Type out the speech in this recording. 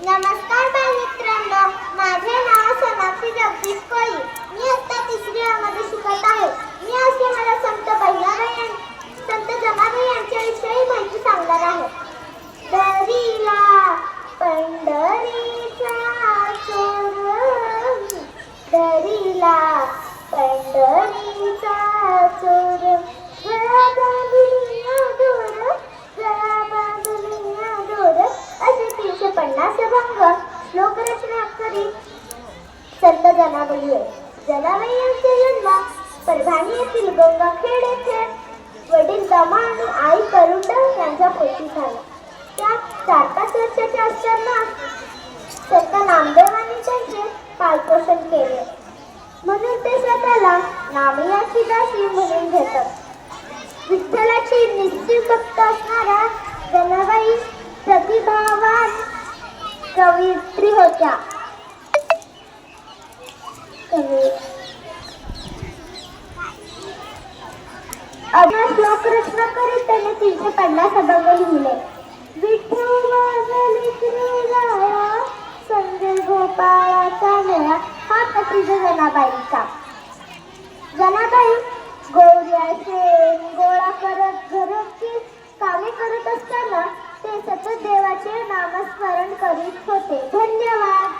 नमस्कार बालमित्रांनो. माझे नाव सोनाक्षी जगदीश कोळी. मी आता तिसरी मध्ये शिकत आहे. मी आज तुम्हाला संत बहिराबाई संत जनाबाई यांच्याविषयी माहिती सांगणार आहे. दरीला पंढरीचा चोर. दरीला पंढरी पन्नास लोकरचना करी करीत संत जनाबाई आहे. जनाबाई यांचा जन्म परभणी येथील गंगाखेड येथे वडील दमा आणि आई करुंड यांच्या पोटी झाला. त्या चार पाच वर्षाच्या असताना संत नामदेवांनी त्यांचे पालपोषण केले. म्हणून ते स्वतःला नामयाची दासी म्हणून घेतात. विठ्ठलाची निश्चित भक्त असणाऱ्या होत्या. कवी श्लोक रचना करीत त्याने तीनशे पन्नास अभंग लिहिले. विठ्ठल संजय गोपाळाचा मेळा हा प्रसिद्ध जनाबाईचा. करीत होते. धन्यवाद.